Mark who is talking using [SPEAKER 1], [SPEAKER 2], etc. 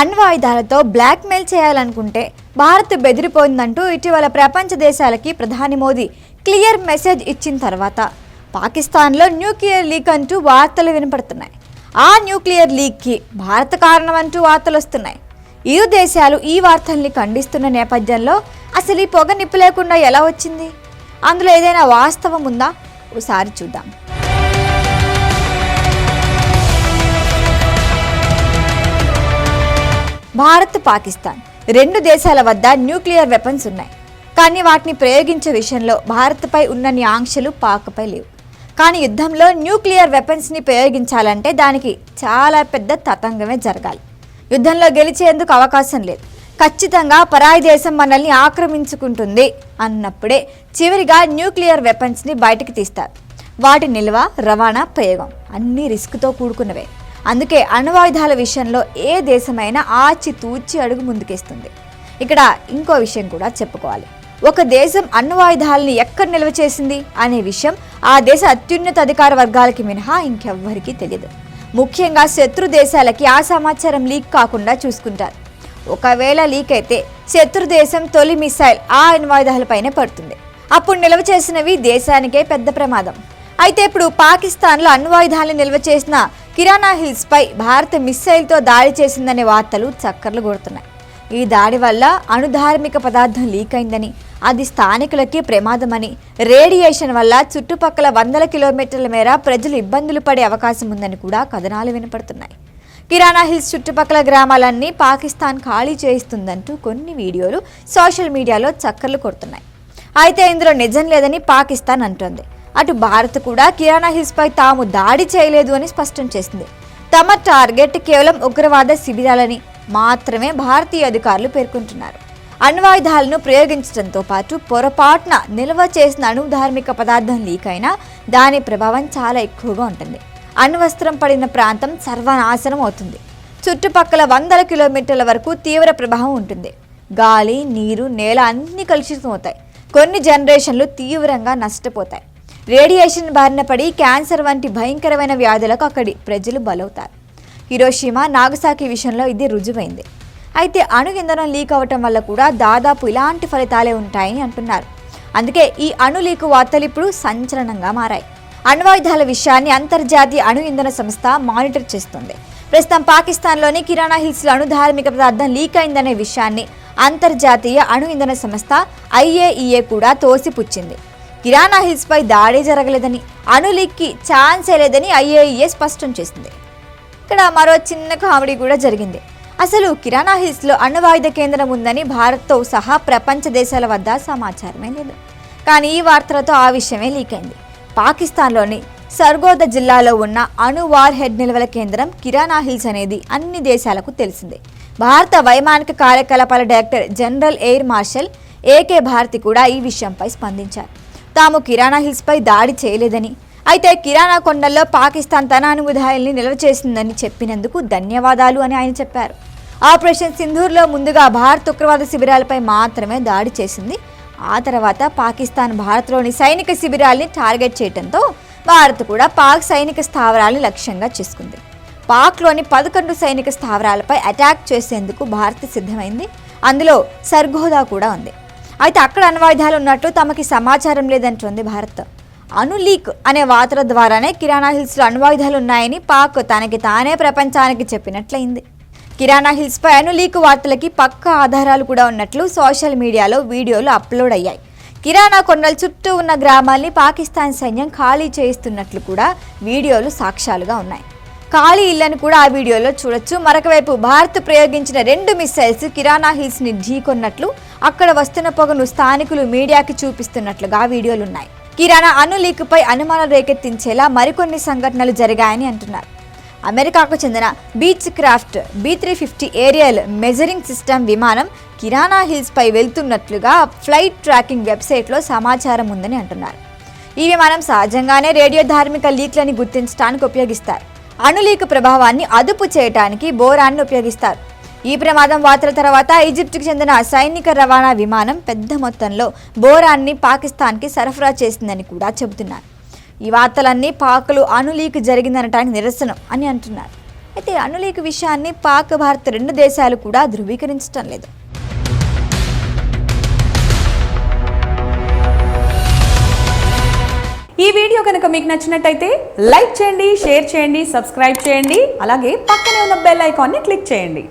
[SPEAKER 1] అణ్వాయుధాలతో blackmail చేయాలనుకుంటే భారత్ బెదిరిపోయిందంటూ ఇటీవల ప్రపంచ దేశాలకి ప్రధాని మోదీ క్లియర్ మెసేజ్ ఇచ్చిన తర్వాత పాకిస్తాన్లో న్యూక్లియర్ లీక్ అంటూ వార్తలు వినపడుతున్నాయి. ఆ న్యూక్లియర్ లీక్కి భారత కారణం అంటూ వార్తలు వస్తున్నాయి. ఇరు దేశాలు ఈ వార్తల్ని ఖండిస్తున్న నేపథ్యంలో అసలు ఈ పొగ నిప్పు లేకుండా ఎలా వచ్చింది? అందులో ఏదైనా వాస్తవం ఉందా? ఒకసారి చూద్దాం. భారత్ పాకిస్తాన్ రెండు దేశాల వద్ద న్యూక్లియర్ వెపన్స్ ఉన్నాయి. కానీ వాటిని ప్రయోగించే విషయంలో భారత్పై ఉన్నన్ని ఆంక్షలు పాక్పై లేవు. కానీ యుద్ధంలో న్యూక్లియర్ వెపన్స్ని ప్రయోగించాలంటే దానికి చాలా పెద్ద తతంగమే జరగాలి. యుద్ధంలో గెలిచేందుకు అవకాశం లేదు. ఖచ్చితంగా పరాయి దేశం మనల్ని ఆక్రమించుకుంటుంది అన్నప్పుడే చివరిగా న్యూక్లియర్ వెపన్స్ని బయటకు తీస్తారు. వాటి నిల్వ రవాణా ప్రయోగం అన్ని రిస్క్తో కూడుకున్నవే. అందుకే అణ్వాయుధాల విషయంలో ఏ దేశమైనా ఆచి తూచి అడుగు ముందుకేస్తుంది. ఇక్కడ ఇంకో విషయం కూడా చెప్పుకోవాలి. ఒక దేశం అణ్వాయుధాలని ఎక్కడ నిల్వ చేసింది అనే విషయం ఆ దేశ అత్యున్నత అధికార వర్గాలకి మినహా ఇంకెవ్వరికీ తెలియదు. ముఖ్యంగా శత్రు దేశాలకి ఆ సమాచారం లీక్ కాకుండా చూసుకుంటారు. ఒకవేళ లీక్ అయితే శత్రు దేశం తొలి మిసైల్ ఆ అణ్వాయుధాలపైనే పడుతుంది. అప్పుడు నిల్వ చేసినవి దేశానికే పెద్ద ప్రమాదం. అయితే ఇప్పుడు పాకిస్తాన్లో అణ్వాయుధాలను నిల్వ చేసిన కిరాణా హిల్స్ పై భారత్ మిస్సైల్తో దాడి చేసిందనే వార్తలు చక్కర్లు కొడుతున్నాయి. ఈ దాడి వల్ల అణుధార్మిక పదార్థం లీక్ అయిందని అది స్థానికులకి ప్రమాదమని రేడియేషన్ వల్ల చుట్టుపక్కల వందల కిలోమీటర్ల మేర ప్రజలు ఇబ్బందులు పడే అవకాశం ఉందని కూడా కథనాలు వినపడుతున్నాయి. కిరాణా హిల్స్ చుట్టుపక్కల గ్రామాలన్నీ పాకిస్తాన్ ఖాళీ చేయిస్తుందంటూ కొన్ని వీడియోలు సోషల్ మీడియాలో చక్కర్లు కొడుతున్నాయి. అయితే ఇందులో నిజం లేదని పాకిస్తాన్ అంటోంది. అటు భారత్ కూడా కిరాణా హిల్స్పై తాము దాడి చేయలేదు అని స్పష్టం చేసింది. తమ టార్గెట్ కేవలం ఉగ్రవాద శిబిరాలని మాత్రమే భారతీయ అధికారులు పేర్కొంటున్నారు. అణ్వాయుధాలను ప్రయోగించడంతో పాటు పొరపాటున నిల్వ చేసిన అణుధార్మిక పదార్థం లీక్ అయినా దాని ప్రభావం చాలా ఎక్కువగా ఉంటుంది. అణ్వస్త్రం పడిన ప్రాంతం సర్వనాశనం అవుతుంది. చుట్టుపక్కల వందల కిలోమీటర్ల వరకు తీవ్ర ప్రభావం ఉంటుంది. గాలి నీరు నేల అన్నీ కలుషితం అవుతాయి కొన్ని జనరేషన్లు తీవ్రంగా నష్టపోతాయి. రేడియేషన్ బారిన పడి క్యాన్సర్ వంటి భయంకరమైన వ్యాధులకు అక్కడి ప్రజలు బలవుతారు. హిరోషిమా నాగసాకి విషయంలో ఇది రుజువైంది. అయితే అణు ఇంధనం లీక్ అవ్వటం వల్ల కూడా దాదాపు ఇలాంటి ఫలితాలే ఉంటాయని అంటున్నారు. అందుకే ఈ అణు లీకు వార్తలు ఇప్పుడు సంచలనంగా మారాయి. అణ్వాయుధాల విషయాన్ని అంతర్జాతీయ అణు ఇంధన సంస్థ మానిటర్ చేస్తుంది. ప్రస్తుతం పాకిస్తాన్లోని కిరాణా హిల్స్లో అణుధార్మిక పదార్థం లీక్ అయిందనే విషయాన్ని అంతర్జాతీయ అణు ఇంధన సంస్థ ఐఏఈఏ కూడా తోసిపుచ్చింది. కిరాణా హిల్స్ పై దాడి జరగలేదని అణు లీక్కి ఛాన్సే లేదని ఐఏఈఏ స్పష్టం చేసింది. ఇక్కడ మరో చిన్న కామెడీ కూడా జరిగింది. అసలు కిరాణా హిల్స్లో అణ్వాయుధ కేంద్రం ఉందని భారత్తో సహా ప్రపంచ దేశాల వద్ద సమాచారమే లేదు. కానీ ఈ వార్తలతో ఆ విషయమే లీక్ అయింది. పాకిస్తాన్లోని సర్గోద జిల్లాలో ఉన్న అణు వార్ హెడ్ నిల్వల కేంద్రం కిరాణా హిల్స్ అనేది అన్ని దేశాలకు తెలిసిందే. భారత వైమానిక కార్యకలాపాల director general air marshal A Bharati కూడా ఈ విషయంపై స్పందించారు. తాము కిరాణా హిల్స్పై దాడి చేయలేదని. అయితే కిరాణా కొండల్లో పాకిస్తాన్ తన అణువుధాయల్ని నిల్వ చేసిందని చెప్పినందుకు ధన్యవాదాలు అని ఆయన చెప్పారు. ఆపరేషన్ సింధూర్లో ముందుగా భారత్ ఉగ్రవాద శిబిరాలపై మాత్రమే దాడి చేసింది. ఆ తర్వాత పాకిస్తాన్ భారత్లోని సైనిక శిబిరాల్ని టార్గెట్ చేయడంతో భారత్ కూడా పాక్ సైనిక స్థావరాలను లక్ష్యంగా చేసుకుంది. పాక్లోని పదకొండు సైనిక స్థావరాలపై అటాక్ చేసేందుకు భారత్ సిద్ధమైంది. అందులో సర్గోదా కూడా ఉంది. అయితే అక్కడ అణ్వాయుధాలు ఉన్నట్లు తమకి సమాచారం లేదంటుంది భారత్. అణు లీక్ అనే వార్తల ద్వారానే కిరాణా హిల్స్లో అణ్వాయుధాలు ఉన్నాయని పాక్ తనకి తానే ప్రపంచానికి చెప్పినట్లయింది. కిరాణా హిల్స్పై అణు లీక్ వార్తలకి పక్క ఆధారాలు కూడా ఉన్నట్లు సోషల్ మీడియాలో వీడియోలు అప్లోడ్ అయ్యాయి. కిరాణా కొండల చుట్టూ ఉన్న గ్రామాల్ని పాకిస్తాన్ సైన్యం ఖాళీ చేయిస్తున్నట్లు కూడా వీడియోలు సాక్ష్యాలుగా ఉన్నాయి. ఖాళీ ఇళ్ళను కూడా ఆ వీడియోలో చూడొచ్చు. మరొకవైపు భారత్ ప్రయోగించిన రెండు మిసైల్స్ కిరాణా హిల్స్ని ఢీకొన్నట్లు అక్కడ వస్తున్న పొగను స్థానికులు మీడియాకి చూపిస్తున్నట్లుగా వీడియోలు ఉన్నాయి. కిరాణా అణు లీక్పై అనుమానాలు రేకెత్తించేలా మరికొన్ని సంఘటనలు జరిగాయని అంటున్నారు. అమెరికాకు చెందిన Beechcraft B three fifty aerial measuring system విమానం కిరాణా హిల్స్పై వెళ్తున్నట్లుగా ఫ్లైట్ ట్రాకింగ్ వెబ్సైట్లో సమాచారం ఉందని అంటున్నారు. ఈ విమానం సహజంగానే రేడియో ధార్మిక లీక్లని గుర్తించడానికి ఉపయోగిస్తారు. అణులీక ప్రభావాన్ని అదుపు చేయడానికి బోరాన్ని ఉపయోగిస్తారు. ఈ ప్రమాదం వార్తల తర్వాత ఈజిప్టుకు చెందిన సైనిక రవాణా విమానం పెద్ద మొత్తంలో బోరాన్ని పాకిస్తాన్కి సరఫరా చేసిందని కూడా చెబుతున్నారు. ఈ వార్తలన్నీ పాకులు అణులీక్ జరిగిందనటానికి నిరసనం అని అంటున్నారు. అయితే అణులీక్ విషయాన్ని పాక్ భారత్ రెండు దేశాలు కూడా ధృవీకరించడం లేదు.
[SPEAKER 2] ఈ వీడియో కనుక మీకు నచ్చినట్టయితే లైక్ చేయండి షేర్ చేయండి సబ్స్క్రైబ్ చేయండి అలాగే పక్కనే ఉన్న బెల్ ఐకాన్ని క్లిక్ చేయండి.